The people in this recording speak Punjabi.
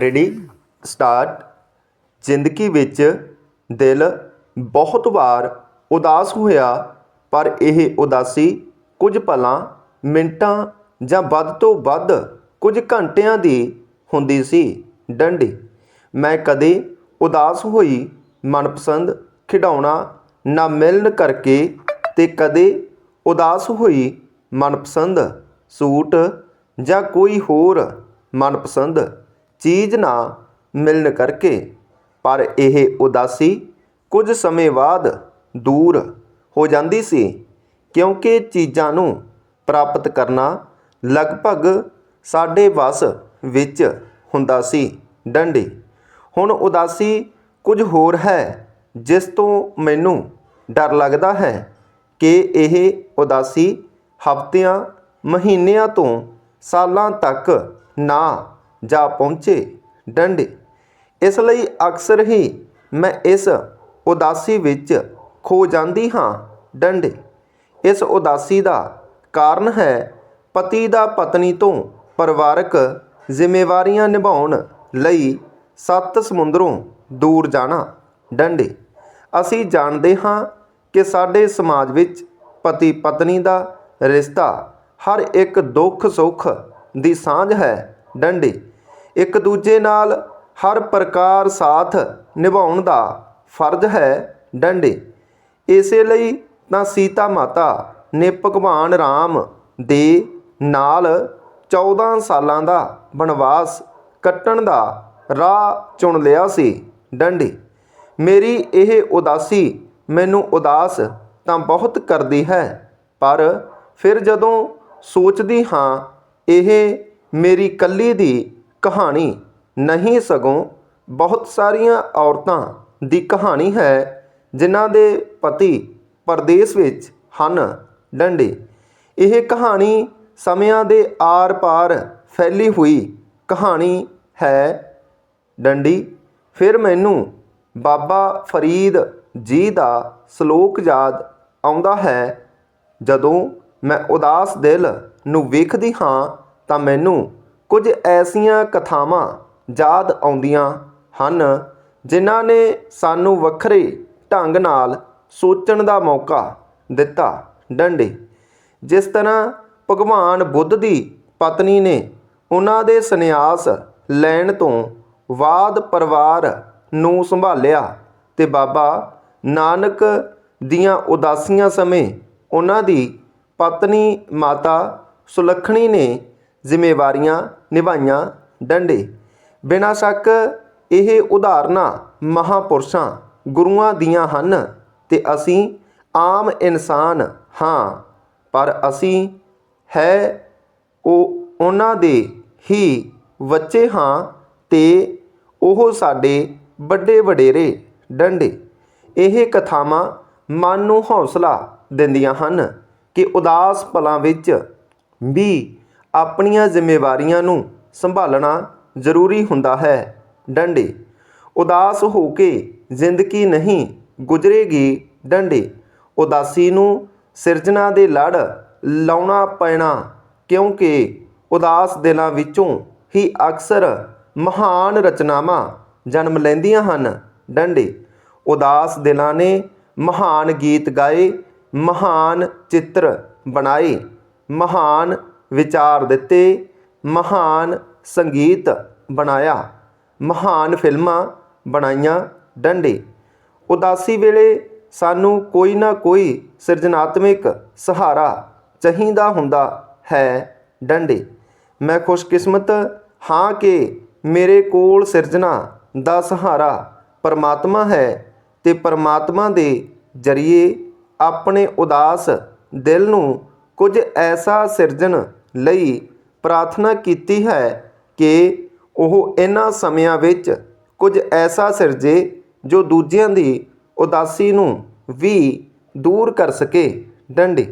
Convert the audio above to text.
Ready, start. ਜ਼ਿੰਦਗੀ ਵਿੱਚ ਦਿਲ ਬਹੁਤ ਵਾਰ ਉਦਾਸ ਹੋਇਆ, ਪਰ ਇਹ ਉਦਾਸੀ ਕੁਝ ਪਲਾਂ, ਮਿੰਟਾਂ ਜਾਂ ਵੱਧ ਤੋਂ ਵੱਧ ਕੁਝ ਘੰਟਿਆਂ ਦੀ ਹੁੰਦੀ ਸੀ। ਡੰਡੀ, ਮੈਂ ਕਦੇ ਉਦਾਸ ਹੋਈ ਮਨਪਸੰਦ ਖਿਡੌਣਾ ਨਾ ਮਿਲਣ ਕਰਕੇ ਤੇ ਕਦੇ ਉਦਾਸ ਹੋਈ ਮਨਪਸੰਦ ਸੂਟ ਜਾਂ ਕੋਈ ਹੋਰ ਮਨਪਸੰਦ ਚੀਜ਼ ਨਾ ਮਿਲਣ ਕਰਕੇ। ਪਰ ਇਹ ਉਦਾਸੀ ਕੁਝ ਸਮੇਂ ਬਾਅਦ ਦੂਰ ਹੋ ਜਾਂਦੀ ਸੀ, ਕਿਉਂਕਿ ਚੀਜ਼ਾਂ ਨੂੰ ਪ੍ਰਾਪਤ ਕਰਨਾ ਲਗਭਗ ਸਾਡੇ ਵੱਸ ਵਿੱਚ ਹੁੰਦਾ ਸੀ, ਡੰਡੀ। ਹੁਣ ਉਦਾਸੀ ਕੁਝ ਹੋਰ ਹੈ, ਜਿਸ ਤੋਂ ਮੈਨੂੰ ਡਰ ਲੱਗਦਾ ਹੈ ਕਿ ਇਹ ਉਦਾਸੀ ਹਫ਼ਤਿਆਂ, ਮਹੀਨਿਆਂ ਤੋਂ ਸਾਲਾਂ ਤੱਕ ਨਾ ਜਾ ਪਹੁੰਚੇ। ਡੰਡੇ। ਇਸ ਲਈ ਅਕਸਰ ਹੀ ਮੈਂ ਇਸ ਉਦਾਸੀ ਵਿੱਚ ਖੋ ਜਾਂਦੀ ਹਾਂ। ਡੰਡੇ। ਇਸ ਉਦਾਸੀ ਦਾ ਕਾਰਨ ਹੈ ਪਤੀ ਦਾ ਪਤਨੀ ਤੋਂ ਪਰਿਵਾਰਕ ਜ਼ਿੰਮੇਵਾਰੀਆਂ ਨਿਭਾਉਣ ਲਈ ਸੱਤ ਸਮੁੰਦਰੋਂ ਦੂਰ ਜਾਣਾ। ਡੰਡੇ। ਅਸੀਂ ਜਾਣਦੇ ਹਾਂ ਕਿ ਸਾਡੇ ਸਮਾਜ ਵਿੱਚ ਪਤੀ ਪਤਨੀ ਦਾ ਰਿਸ਼ਤਾ ਹਰ ਇੱਕ ਦੁੱਖ ਸੁੱਖ ਦੀ ਸਾਂਝ ਹੈ। ਡੰਡੇ। ਇੱਕ ਦੂਜੇ ਨਾਲ ਹਰ ਪ੍ਰਕਾਰ ਸਾਥ ਨਿਭਾਉਣ ਦਾ ਫਰਜ਼ ਹੈ ਡੰਡੇ। ਇਸੇ ਲਈ ਤਾਂ ਸੀਤਾ ਮਾਤਾ ਨੇ ਭਗਵਾਨ ਰਾਮ ਦੇ ਨਾਲ 14 ਸਾਲਾਂ ਦਾ ਬਨਵਾਸ ਕੱਟਣ ਦਾ ਰਾਹ ਚੁਣ ਲਿਆ ਸੀ ਡੰਡੀ। ਮੇਰੀ ਇਹ ਉਦਾਸੀ ਮੈਨੂੰ ਉਦਾਸ ਤਾਂ ਬਹੁਤ ਕਰਦੀ ਹੈ, ਪਰ ਫਿਰ ਜਦੋਂ ਸੋਚਦੀ ਹਾਂ, ਇਹ ਮੇਰੀ ਇਕੱਲੀ ਦੀ ਕਹਾਣੀ ਨਹੀਂ ਸਗੋਂ ਬਹੁਤ ਸਾਰੀਆਂ ਔਰਤਾਂ ਦੀ ਕਹਾਣੀ ਹੈ, ਜਿਨ੍ਹਾਂ ਦੇ ਪਤੀ ਪਰਦੇਸ ਵਿੱਚ ਹਨ ਡੰਡੇ। ਇਹ ਕਹਾਣੀ ਸਮਿਆਂ ਦੇ ਆਰ-ਪਾਰ ਫੈਲੀ ਹੋਈ ਕਹਾਣੀ ਹੈ ਡੰਡੀ। ਫਿਰ ਮੈਨੂੰ ਬਾਬਾ ਫਰੀਦ ਜੀ ਦਾ ਸ਼ਲੋਕ ਯਾਦ ਆਉਂਦਾ ਹੈ, ਜਦੋਂ ਮੈਂ ਉਦਾਸ ਦਿਲ ਨੂੰ ਵੇਖਦੀ ਹਾਂ ਤਾਂ ਮੈਨੂੰ ਕੁਝ ਐਸੀਆਂ ਕਥਾਵਾਂ ਯਾਦ ਆਉਂਦੀਆਂ ਹਨ, ਜਿਨ੍ਹਾਂ ਨੇ ਸਾਨੂੰ ਵੱਖਰੇ ਢੰਗ ਨਾਲ ਸੋਚਣ ਦਾ ਮੌਕਾ ਦਿੱਤਾ। ਡੰਡੇ। ਜਿਸ ਤਰ੍ਹਾਂ ਭਗਵਾਨ ਬੁੱਧ ਦੀ ਪਤਨੀ ਨੇ ਉਹਨਾਂ ਦੇ ਸੰਨਿਆਸ ਲੈਣ ਤੋਂ ਬਾਅਦ ਪਰਿਵਾਰ ਨੂੰ ਸੰਭਾਲਿਆ ਤੇ ਬਾਬਾ ਨਾਨਕ ਦੀਆਂ ਉਦਾਸੀਆਂ ਸਮੇਂ ਉਹਨਾਂ ਦੀ ਪਤਨੀ ਮਾਤਾ ਸੁਲੱਖਣੀ ਨੇ ਜ਼ਿੰਮੇਵਾਰੀਆਂ ਨਿਭਾਈਆਂ ਡੰਡੇ। ਬਿਨਾਂ ਸ਼ੱਕ ਇਹ ਉਦਾਹਰਨਾਂ ਮਹਾਪੁਰਸ਼ਾਂ, ਗੁਰੂਆਂ ਦੀਆਂ ਹਨ ਤੇ ਅਸੀਂ ਆਮ ਇਨਸਾਨ ਹਾਂ, ਪਰ ਅਸੀਂ ਹੈ ਉਹ ਉਹਨਾਂ ਦੇ ਹੀ ਬੱਚੇ ਹਾਂ ਤੇ ਉਹ ਸਾਡੇ ਵੱਡੇ ਵਡੇਰੇ ਡੰਡੇ। ਇਹ ਕਥਾਵਾਂ ਮਨ ਨੂੰ ਹੌਸਲਾ ਦਿੰਦੀਆਂ ਹਨ ਕਿ ਉਦਾਸ ਪਲਾਂ ਵਿੱਚ ਵੀ ਆਪਣੀਆਂ ਜ਼ਿੰਮੇਵਾਰੀਆਂ ਨੂੰ ਸੰਭਾਲਣਾ ਜ਼ਰੂਰੀ ਹੁੰਦਾ ਹੈ। ਡੰਡੇ। ਉਦਾਸ ਹੋ ਕੇ ਜ਼ਿੰਦਗੀ ਨਹੀਂ ਗੁਜ਼ਰੇਗੀ ਡੰਡੇ। ਉਦਾਸੀ ਨੂੰ ਸਿਰਜਣਾ ਦੇ ਲੜ ਲਾਉਣਾ ਪੈਣਾ, ਕਿਉਂਕਿ ਉਦਾਸ ਦਿਲਾਂ ਵਿੱਚੋਂ ਹੀ ਅਕਸਰ ਮਹਾਨ ਰਚਨਾਵਾਂ ਜਨਮ ਲੈਂਦੀਆਂ ਹਨ। ਡੰਡੇ। ਉਦਾਸ ਦਿਲਾਂ ਨੇ ਮਹਾਨ ਗੀਤ ਗਾਏ, ਮਹਾਨ ਚਿੱਤਰ ਬਣਾਏ, ਮਹਾਨ ਵਿਚਾਰ ਦਿੱਤੇ, ਮਹਾਨ ਸੰਗੀਤ ਬਣਾਇਆ, ਮਹਾਨ ਫਿਲਮਾਂ ਬਣਾਈਆਂ ਡੰਡੇ। ਉਦਾਸੀ ਵੇਲੇ ਸਾਨੂੰ ਕੋਈ ਨਾ ਕੋਈ ਸਿਰਜਣਾਤਮਿਕ ਸਹਾਰਾ ਚਾਹੀਦਾ ਹੁੰਦਾ ਹੈ ਡੰਡੇ। ਮੈਂ ਖੁਸ਼ਕਿਸਮਤ ਹਾਂ ਕਿ ਮੇਰੇ ਕੋਲ ਸਿਰਜਣਾ ਦਾ ਸਹਾਰਾ ਪਰਮਾਤਮਾ ਹੈ ਤੇ ਪਰਮਾਤਮਾ ਦੇ ਜਰੀਏ ਆਪਣੇ ਉਦਾਸ ਦਿਲ ਨੂੰ ਕੁਝ ਐਸਾ ਸਿਰਜਣ ਲਈ ਪ੍ਰਾਰਥਨਾ ਕੀਤੀ ਹੈ ਕਿ ਉਹ ਇਹਨਾਂ ਸਮਿਆਂ ਵਿੱਚ ਕੁਝ ਐਸਾ ਸਿਰਜੇ ਜੋ ਦੂਜਿਆਂ ਦੀ ਉਦਾਸੀ ਨੂੰ ਵੀ ਦੂਰ ਕਰ ਸਕੇ। ਡੰਡੇ